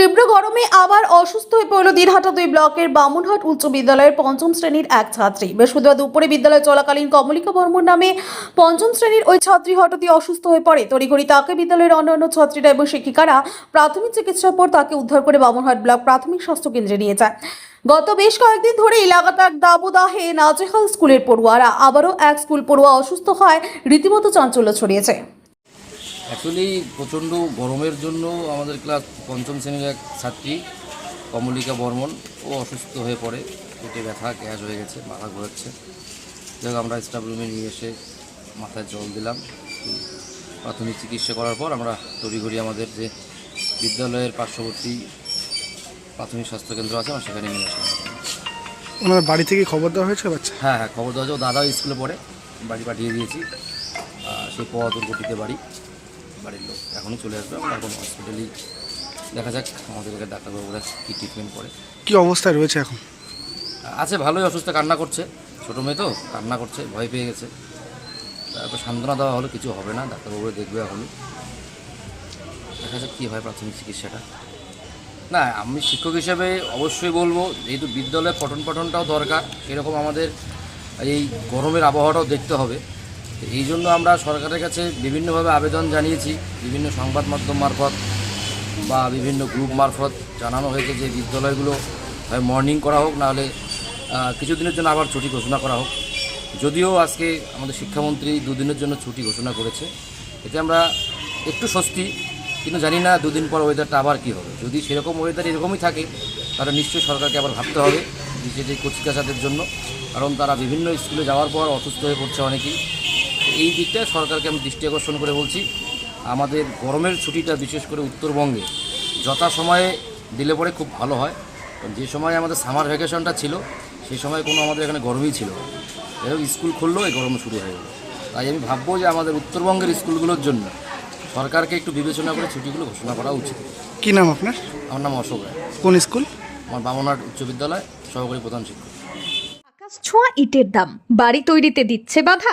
তীব্র গরমে আবার অসুস্থ হয়ে পড়ল দিনহাটা দুই ব্লকের বামুনহাট উচ্চ বিদ্যালয়ের পঞ্চম শ্রেণির এক ছাত্রী। বৃহস্পতিবার দুপুরে বিদ্যালয় চলাকালীন কমলিকা বর্মন নামে পঞ্চম শ্রেণির ওই ছাত্রী হঠাৎই অসুস্থ হয়ে পড়ে। তড়িঘড়ি তাকে বিদ্যালয়ের অন্যান্য ছাত্রীরা এবং শিক্ষিকারা প্রাথমিক চিকিৎসার পর তাকে উদ্ধার করে বামুনহাট ব্লক প্রাথমিক স্বাস্থ্য কেন্দ্রে নিয়ে যায়। গত বেশ কয়েকদিন ধরে লাগাতার দাবদাহে নাজেহাল স্কুলের পড়ুয়ারা আবারও এক স্কুল পড়ুয়া অসুস্থ হয়, রীতিমতো চাঞ্চল্য ছড়িয়েছে। অ্যাকচুয়ালি প্রচণ্ড গরমের জন্য আমাদের ক্লাস পঞ্চম শ্রেণির এক ছাত্রী কমলিকা বর্মন ও অসুস্থ হয়ে পড়ে। পেটে ব্যথা গ্যাস হয়ে গেছে মাথা ঘোরাচ্ছে। যাই আমরা স্টাফ রুমে নিয়ে এসে মাথায় জল দিলাম। প্রাথমিক চিকিৎসা করার পর আমরা তড়িঘড়ি আমাদের যে বিদ্যালয়ের পার্শ্ববর্তী প্রাথমিক স্বাস্থ্যকেন্দ্র আছে আমরা সেখানে নিয়ে আসলাম। ওনার বাড়ি থেকে খবর দেওয়া হয়েছে বাচ্চা? হ্যাঁ হ্যাঁ খবর দেওয়া যায় ও দাদাও স্কুলে পড়ে বাড়ি পাঠিয়ে দিয়েছি। সেই পথ দুর্গতিতে বাড়ি। বাড়ির লোক এখনই চলে আসবে আমরা এখন হসপিটালেই দেখা যাক আমাদের এখানে ডাক্তারবাবুরা কী ট্রিটমেন্ট করে। কি অবস্থায় রয়েছে এখন? আছে ভালোই অসুস্থ কান্না করছে। ছোটো মেয়ে তো কান্না করছে ভয় পেয়ে গেছে। তারপর সান্ত্বনা দেওয়া হলো কিছু হবে না ডাক্তারবাবুরা দেখবে এখনই। দেখা যাক কী হয় প্রাথমিক চিকিৎসাটা। না আমি শিক্ষক হিসেবে অবশ্যই বলব যেহেতু বিদ্যালয়ে পঠন পাঠনটাও দরকার সেরকম আমাদের এই গরমের আবহাওয়াটাও দেখতে হবে। এই জন্য আমরা সরকারের কাছে বিভিন্নভাবে আবেদন জানিয়েছি, বিভিন্ন সংবাদ মাধ্যম মারফত বা বিভিন্ন গ্রুপ মারফত জানানো হয়েছে যে বিদ্যালয়গুলো হয় মর্নিং করা হোক নাহলে কিছুদিনের জন্য আবার ছুটি ঘোষণা করা হোক। যদিও আজকে আমাদের শিক্ষামন্ত্রী দুদিনের জন্য ছুটি ঘোষণা করেছে, এতে আমরা একটু স্বস্তি, কিন্তু জানি না দুদিন পর ওয়েদারটা আবার কী হবে। যদি সেরকম ওয়েদার এরকমই থাকে, তাহলে নিশ্চয়ই সরকারকে আবার ভাবতে হবে নিজেদের কচিকাচাদের জন্য, কারণ তারা বিভিন্ন স্কুলে যাওয়ার পর অসুস্থ হয়ে পড়ছে অনেকেই। এই দিকটা সরকারকে আমি দৃষ্টি আকর্ষণ করে বলছি আমাদের গরমের ছুটিটা বিশেষ করে উত্তরবঙ্গে যথা সময়ে দিলে পরে খুব ভালো হয়। কারণ যে সময় আমাদের সামার ভ্যাকেশনটা ছিল সেই সময় কোনো আমাদের এখানে গরমই ছিল হোক স্কুল খুললেও এই গরম শুরু হয়ে গেল। তাই আমি ভাববো যে আমাদের উত্তরবঙ্গের স্কুলগুলোর জন্য সরকারকে একটু বিবেচনা করে ছুটিগুলো ঘোষণা করা উচিত। কী নাম আপনার? আমার নাম অশোক রায়। কোন স্কুল আমার বামনহাট উচ্চ বিদ্যালয় সহকারী প্রধান শিক্ষক। আকাশ ছোঁয়া ইটের দাম। বাড়ি তৈরিতে দিচ্ছে বাধা।